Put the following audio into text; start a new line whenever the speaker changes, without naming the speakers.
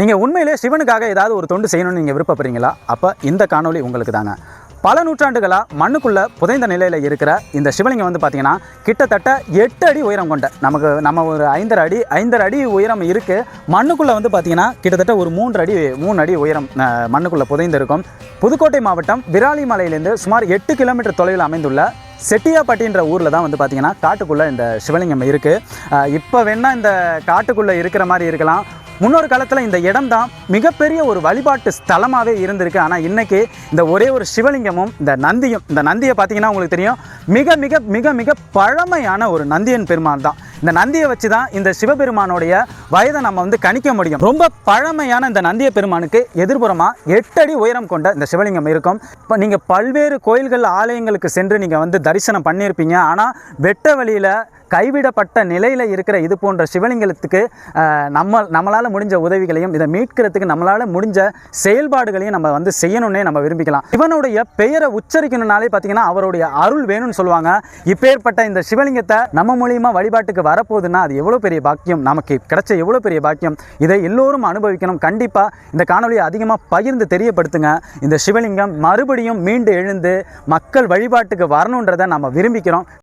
நீங்கள் உண்மையிலே சிவனுக்காக ஏதாவது ஒரு தொண்டு செய்யணும்னு நீங்கள் விருப்பப்படுறீங்களா? அப்போ இந்த காணொளி உங்களுக்கு தாங்க பல நூற்றாண்டுகளாக மண்ணுக்குள்ளே புதைந்த நிலையில் இருக்கிற இந்த சிவலிங்கம் வந்து பார்த்திங்கன்னா கிட்டத்தட்ட எட்டு அடி உயரம் கொண்ட நமக்கு நம்ம ஒரு ஐந்தரை அடி ஐந்தரை அடி உயரம் இருக்குது மண்ணுக்குள்ளே வந்து பார்த்தீங்கன்னா கிட்டத்தட்ட ஒரு மூன்று அடி மூணு அடி உயரம் மண்ணுக்குள்ளே புதைந்து இருக்கும் புதுக்கோட்டை மாவட்டம் விராலிமலையிலேருந்து சுமார் எட்டு கிலோமீட்டர் தொலைவில் அமைந்துள்ள செட்டியாப்பட்டின்ற ஊரில் தான் வந்து பார்த்தீங்கன்னா காட்டுக்குள்ளே இந்த சிவலிங்கம் இருக்குது இப்போ வேணால் இந்த காட்டுக்குள்ளே இருக்கிற மாதிரி இருக்கலாம். முன்னொரு காலத்தில் இந்த இடம் தான் மிகப்பெரிய ஒரு வழிபாட்டு ஸ்தலமாகவே இருந்திருக்கு. ஆனால் இன்னைக்கு இந்த ஒரே ஒரு சிவலிங்கமும் இந்த நந்தியும் இந்த நந்தியை பார்த்தீங்கன்னா உங்களுக்கு தெரியும். மிக மிக மிக மிக பழமையான ஒரு நந்தியன் பெருமான் தான். இந்த நந்தியை வச்சு தான் இந்த சிவபெருமானுடைய வயதை நம்ம வந்து கணிக்க முடியும். ரொம்ப பழமையான இந்த நந்திய பெருமானுக்கு எதிர்புறமாக எட்டடி உயரம் கொண்ட இந்த சிவலிங்கம் இருக்கும். இப்போ நீங்கள் பல்வேறு கோயில்கள் ஆலயங்களுக்கு சென்று நீங்கள் வந்து தரிசனம் பண்ணியிருப்பீங்க ஆனால் வெட்ட வழியில் கைவிடப்பட்ட நிலையில் இருக்கிற இது போன்ற சிவலிங்கத்துக்கு நம்ம நம்மளால் முடிஞ்ச உதவிகளையும் இதை மீட்கிறதுக்கு நம்மளால் முடிஞ்ச செயல்பாடுகளையும் நம்ம வந்து செய்யணும்னே நம்ம விரும்பிக்கலாம். இவனுடைய பெயரை உச்சரிக்கணும்னாலே பார்த்தீங்கன்னா அவருடைய அருள் வேணும்னு சொல்லுவாங்க. இப்பேற்பட்ட இந்த சிவலிங்கத்தை நம்ம மூலியமாக வழிபாட்டுக்கு வரப்போகுதுன்னா அது எவ்வளோ பெரிய பாக்கியம்? நமக்கு கிடைச்ச எவ்வளோ பெரிய பாக்கியம்? இதை எல்லோரும் அனுபவிக்கணும். கண்டிப்பாக இந்த காணொலியை அதிகமாக பகிர்ந்து தெரியப்படுத்துங்க. இந்த சிவலிங்கம் மறுபடியும் மீண்டு எழுந்து மக்கள் வழிபாட்டுக்கு வரணுன்றதை நம்ம விரும்பிக்கிறோம்.